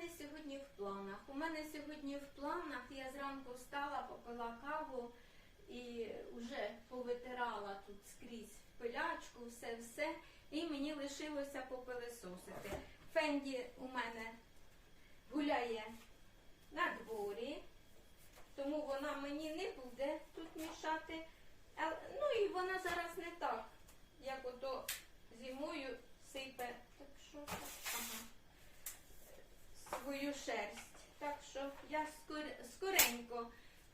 мене сьогодні в планах? У мене сьогодні в планах я зранку встала, попила каву і вже повитирала тут скрізь пилячку, все-все. І мені лишилося попилисосити. Фенді у мене гуляє на дворі, тому вона мені не буде тут мішати. Ну і вона зараз не так, як ото зимою сипе. Так що свою шерсть. Так що я скор- скоренько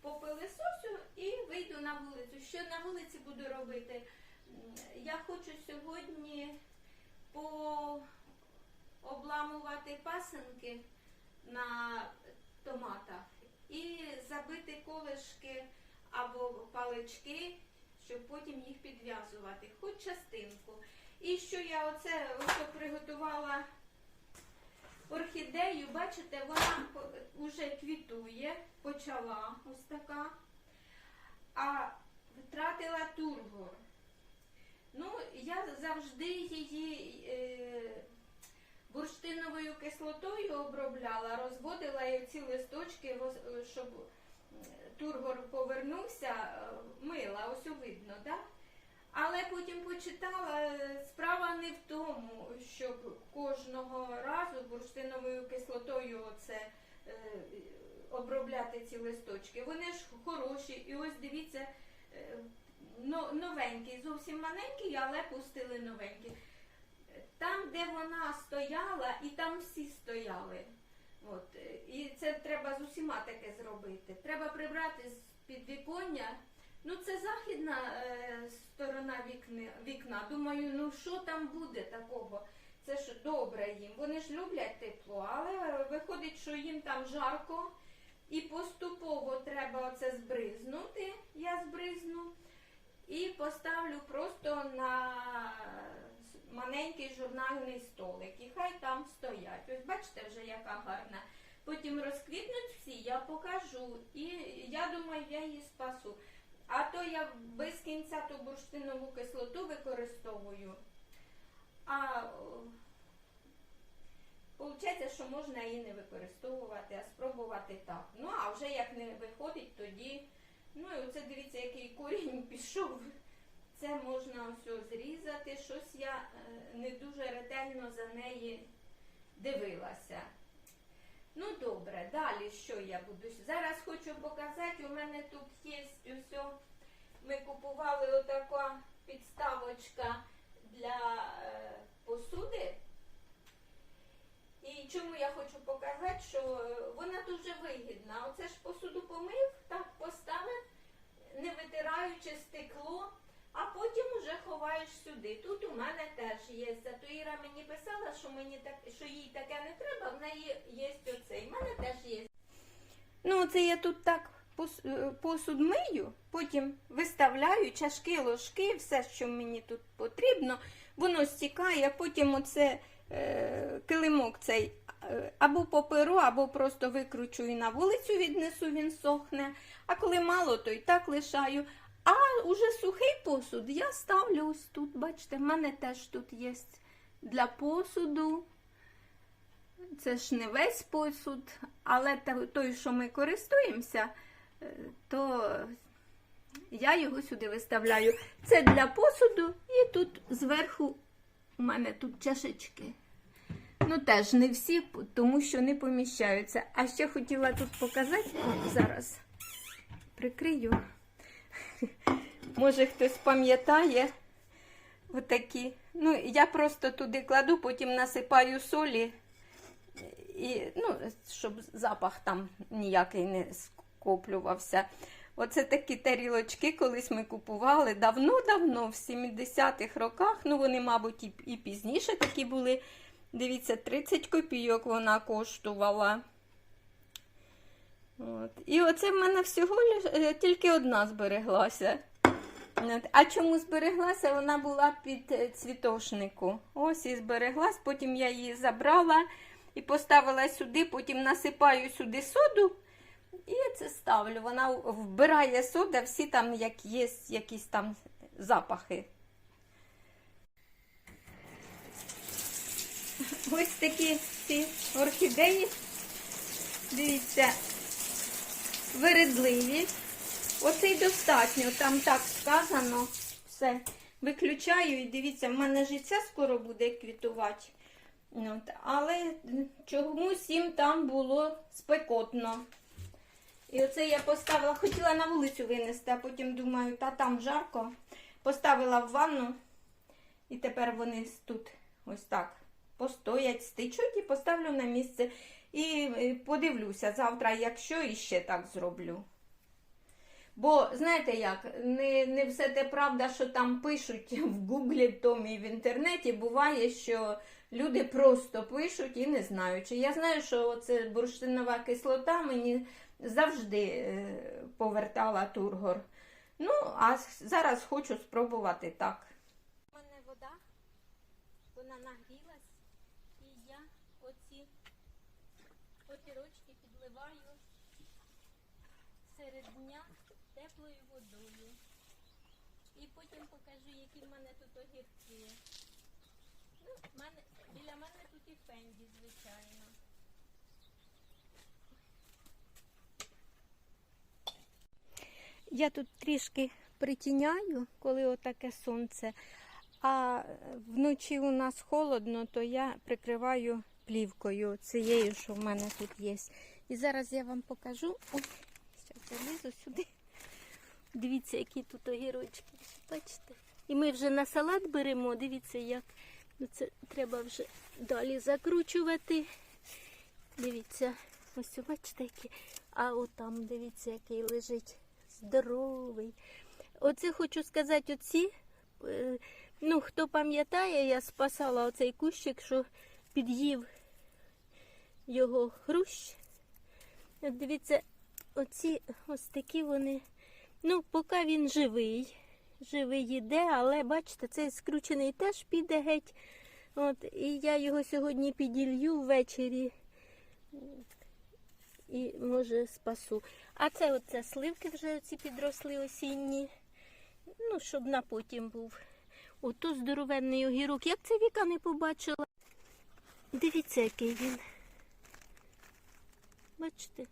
попилисосю і вийду на вулицю. Що на вулиці буду робити? Я хочу сьогодні пообламувати пасенки на томатах і забити колишки або палички, щоб потім їх підв'язувати, хоч частинку. І що я оце ось приготувала орхідею, бачите, вона вже квітує, почала ось така, а втратила тургор. Ну, я завжди її е, бурштиновою кислотою обробляла, розводила і ці листочки, щоб тургор повернувся, е, мила, ось видно, так? Але потім почитала, е, справа не в тому, щоб кожного разу бурштиновою кислотою оце, е, обробляти ці листочки. Вони ж хороші, і ось дивіться, е, но- новенький, зовсім маленький, але пустили новенький. Там, де вона стояла, і там всі стояли. От. е, І це треба з усіма таке зробити. Треба прибрати з підвіконня. Ну, це західна е, сторона вікни, вікна. Думаю, ну що там буде такого? Це ж добре їм. Вони ж люблять тепло, але виходить, що їм там жарко. І поступово треба оце збризнути. Я збризну. І поставлю просто на маленький журнальний столик. І хай там стоять. Ось бачите вже, яка гарна. Потім розквітнуть всі, я покажу. І я думаю, я її спасу. А то я без кінця ту бурштинову кислоту використовую. А виходить, що можна її не використовувати, а спробувати так. Ну, а вже як не виходить, тоді. Ну і оце дивіться, який корінь пішов. Це можна ось зрізати. Щось я е, не дуже ретельно за неї дивилася. Ну добре, далі що я буду? Зараз хочу показати, у мене тут є ось, ми купували отака підставочка для е, посуди. І чому я хочу показати, що е, вона дуже вигідна. Оце ж посуду помив, так поставив, не витираючи стекло, а потім уже ховаєш сюди. Тут у мене теж є. Зато Іра мені писала, що мені так, що їй таке не треба, в неї є оцей. У мене теж є. Ну, це я тут так е, посуд мию, потім виставляю чашки, ложки, все, що мені тут потрібно, воно стікає, потім оце е, килимок цей е, або поперу, або просто викручу і на вулицю віднесу, він сохне. А коли мало, то і так лишаю. А уже сухий посуд я ставлю ось тут. Бачите, в мене теж тут є для посуду. Це ж не весь посуд, але той, що ми користуємося, е, то я його сюди виставляю. Це для посуду, і тут зверху у мене тут чашечки. Ну, теж не всі, тому що не поміщаються. А ще хотіла тут показати, зараз прикрию. Може, хтось пам'ятає отакі. Ну, я просто туди кладу, потім насипаю солі, і, ну, щоб запах там ніякий не скоплювався. Оце такі тарілочки колись ми купували давно-давно, в 70-х роках. Ну, вони, мабуть, і, і пізніше такі були. Дивіться, 30 копійок вона коштувала. От. І оце в мене всього е, тільки одна збереглася. А чому збереглася? Вона була під е, цвітошнику. Ось і збереглась, потім я її забрала і поставила сюди, потім насипаю сюди соду і це ставлю. Вона вбирає сода, всі там, як є якісь там запахи. Ось такі ці орхідеї Дивіться, вередливі. Оце й достатньо, там так сказано. Все. Виключаю і дивіться, в мене життя скоро буде квітувати. От. Але чомусь їм там було спекотно. І оце я поставила, хотіла на вулицю винести, а потім думаю, та там жарко. Поставила в ванну, і тепер вони тут ось так постоять, стичуть і поставлю на місце. І е, подивлюся завтра, якщо іще так зроблю. Бо знаєте як, не, не все те правда, що там пишуть в гуглі, в тому і в інтернеті. Буває, що люди просто пишуть і не знають. Чи Я знаю, що це бурштинова кислота мені завжди е, повертала тургор. Ну, а зараз хочу спробувати так. У мене вода, вона нагрілась, і я оці потірочки підливаю серед дня теплою водою. І потім покажу, які в мене тут огірки. Ну, мене, біля мене тут і фенді, звичайно. Я тут трішки притіняю, коли отаке сонце. А вночі у нас холодно, то я прикриваю плівкою цією, що в мене тут є. І зараз я вам покажу. Залізу сюди. Дивіться, які тут огірочки. Бачите? І ми вже на салат беремо. Дивіться, як ну, це треба вже далі закручувати. Dивіться, ось бачите, які. А отам, дивіться, який лежить здоровий. Оце хочу сказати, оці. е, Ну, хто пам'ятає, я спасала оцей кущик, що під'їв його хрущ. Дивіться, оці ось такі вони. Ну, поки він живий, живий їде, але бачите, цей скручений теж піде геть. От, і я його сьогодні піділью ввечері і може спасу. А це оце сливки вже оці підросли осінні. Ну, щоб на потім був. Ото здоровенний огірок. Як це Віка не побачила? Дивіться, який він. Бачите?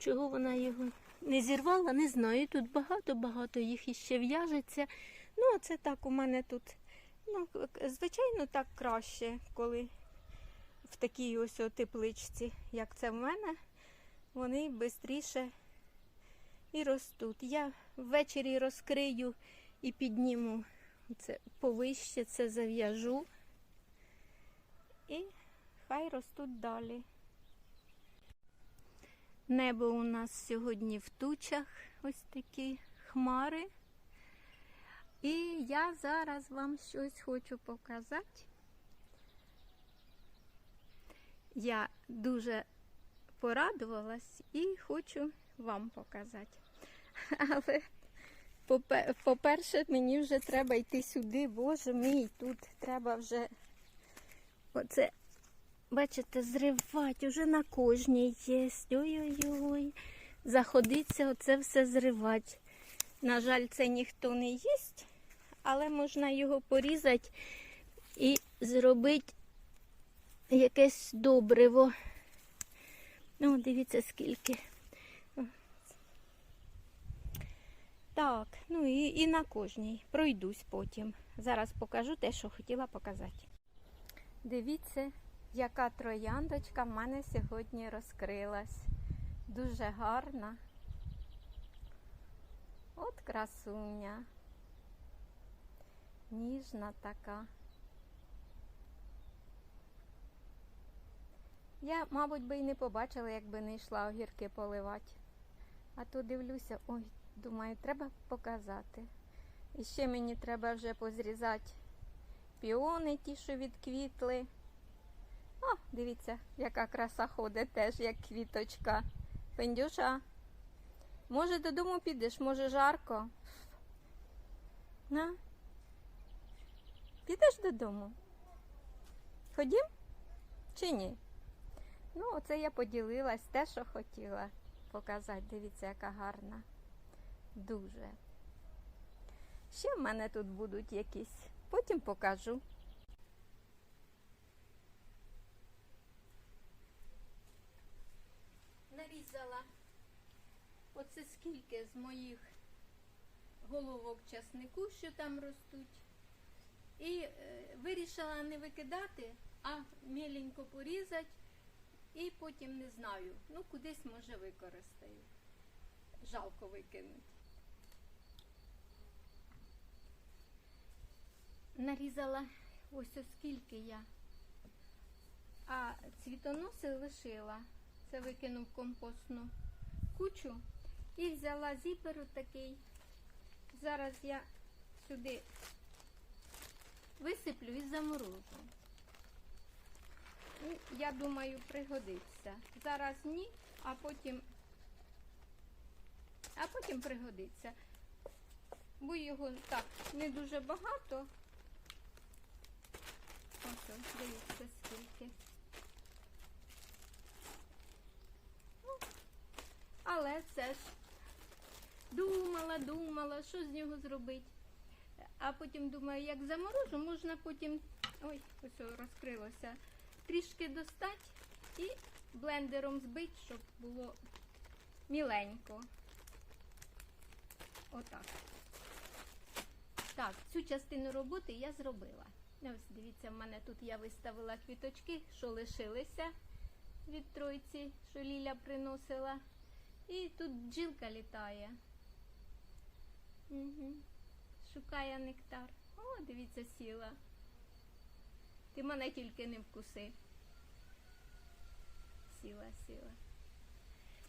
Чого вона його не зірвала, не знаю. Тут багато-багато їх іще в'яжеться. Ну, а це так у мене тут. Ну, звичайно, так краще, коли в такій ось тепличці, як це в мене, вони швидше і ростуть. Я ввечері розкрию і підніму це повище, це зав'яжу. І хай ростуть далі. Небо у нас сьогодні в тучах, ось такі хмари. І я зараз вам щось хочу показати. Я дуже порадувалась і хочу вам показати. Але по-перше, мені вже треба йти сюди, боже мій, тут треба вже оце, бачите, зривати, уже на кожній є. Ой-ой-ой. Заходиться оце все зривати. На жаль, це ніхто не їсть, але можна його порізати і зробити якесь добриво. Ну, дивіться, скільки. Так, ну і, і на кожній. Пройдусь потім. Зараз покажу те, що хотіла показати. Дивіться, яка трояндочка в мене сьогодні розкрилась. Дуже гарна. От красуня. Ніжна така. Я, мабуть, би і не побачила, якби не йшла огірки поливати. А то дивлюся, ой, думаю, треба показати. І ще мені треба вже позрізати піони, ті, що відквітли. О, дивіться, яка краса ходить теж, як квіточка. Пендюша, може додому підеш, може жарко. На? Підеш додому? Ходім? Чи ні? Ну, оце я поділилась, те, що хотіла показати. Дивіться, яка гарна. Дуже. Ще в мене тут будуть якісь. Потім покажу. Нарізала. Оце скільки з моїх головок часнику, що там ростуть. І е, вирішила не викидати, а міленько порізати. І потім не знаю, ну кудись може використаю. Жалко викинути. Нарізала ось оскільки я. А цвітоноси лишила. Це викинув компостну кучу. І взяла зіпер такий. Зараз я сюди висиплю і заморожу. Ну, я думаю, пригодиться. Зараз ні, а потім, а потім пригодиться. Бо його так не дуже багато. Ось, дивіться скільки. Ну, але це ж думала, думала, що з нього зробити. А потім думаю, як заморожу, можна потім. Ой, ось розкрилося. Трішки достати і блендером збити, щоб було міленько. Отак. Так, цю частину роботи я зробила. Ось дивіться, в мене тут я виставила квіточки, що лишилися від тройці, що Ліля приносила. І тут бджілка літає. Угу. Шукає нектар. О, дивіться, сіла. Ти мене тільки не вкуси. Сіла, сіла.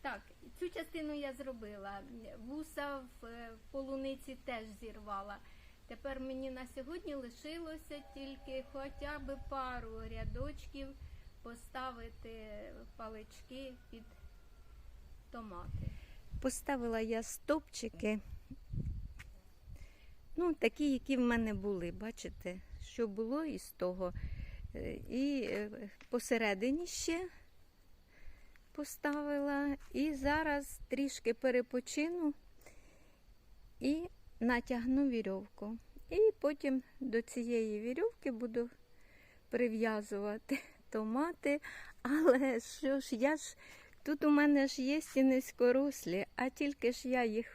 Так, цю частину я зробила. Вуса в, е, в полуниці теж зірвала. Тепер мені на сьогодні лишилося тільки хоча б пару рядочків поставити палички під томати. Поставила я стопчики. Ну, такі, які в мене були, бачите, що було із того. Е, І е, посередині ще поставила. І зараз трішки перепочину і натягну вірьовку. І потім до цієї вірьовки буду прив'язувати томати. Але що ж, я ж тут у мене ж є низькорослі, а тільки ж я їх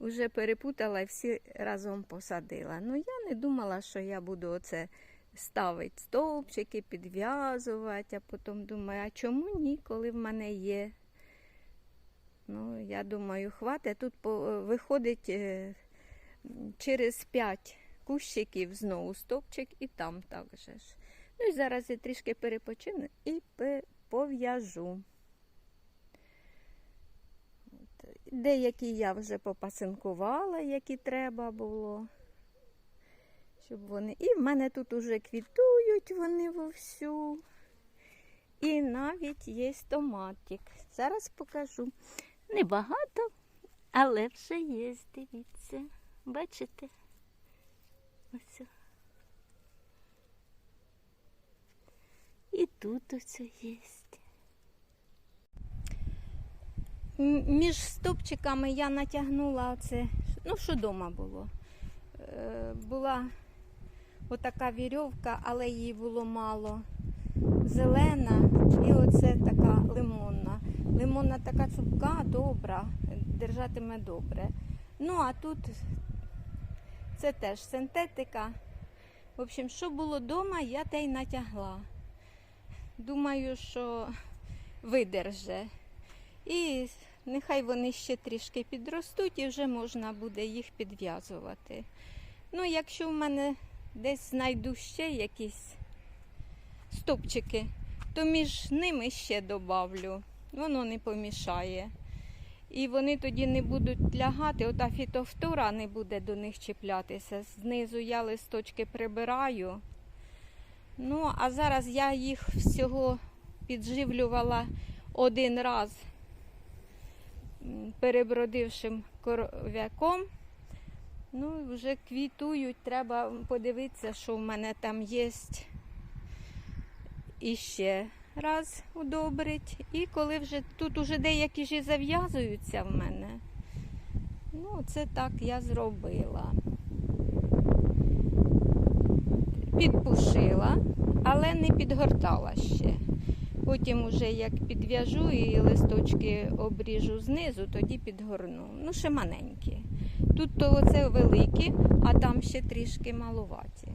вже перепутала і всі разом посадила. Ну, я не думала, що я буду оце ставити стовпчики, підв'язувати, а потім думаю, а чому ні, коли в мене є. Ну, я думаю, хватить. Тут виходить е, через 5 кущиків знову стовпчик і там також. ж. Ну і зараз я трішки перепочину і пов'яжу. От. Деякі я вже попасинкувала, які треба було. Щоб вони. І в мене тут уже квітують вони вовсю. І навіть є томатик. Зараз покажу. Небагато, але вже є, дивіться. Бачите? Ось. І тут ось є. Між стопчиками я натягнула оце, ну що вдома було. Е, була отака вірьовка, але її було мало. Зелена і оце така лимонна. Лимонна така цупка, добра, держатиме добре. Ну, а тут це теж синтетика. В общем, що було вдома, я те й натягла. Думаю, що видерже. І нехай вони ще трішки підростуть і вже можна буде їх підв'язувати. Ну, якщо в мене десь знайду ще якісь стопчики, то між ними ще добавлю. Воно не помішає. І вони тоді не будуть лягати, ота фітофтора не буде до них чіплятися. Знизу я листочки прибираю. Ну, а зараз я їх всього підживлювала один раз перебродившим коров'яком. Ну, вже квітують, треба подивитися, що в мене там є. І ще раз удобрить. І коли вже тут уже деякі ж зав'язуються в мене. Ну, це так я зробила. Підпушила, але не підгортала ще. Потім, уже як підв'яжу і листочки обріжу знизу, тоді підгорну. Ну, ще маленькі. Тут то оце великі, а там ще трішки малуваті.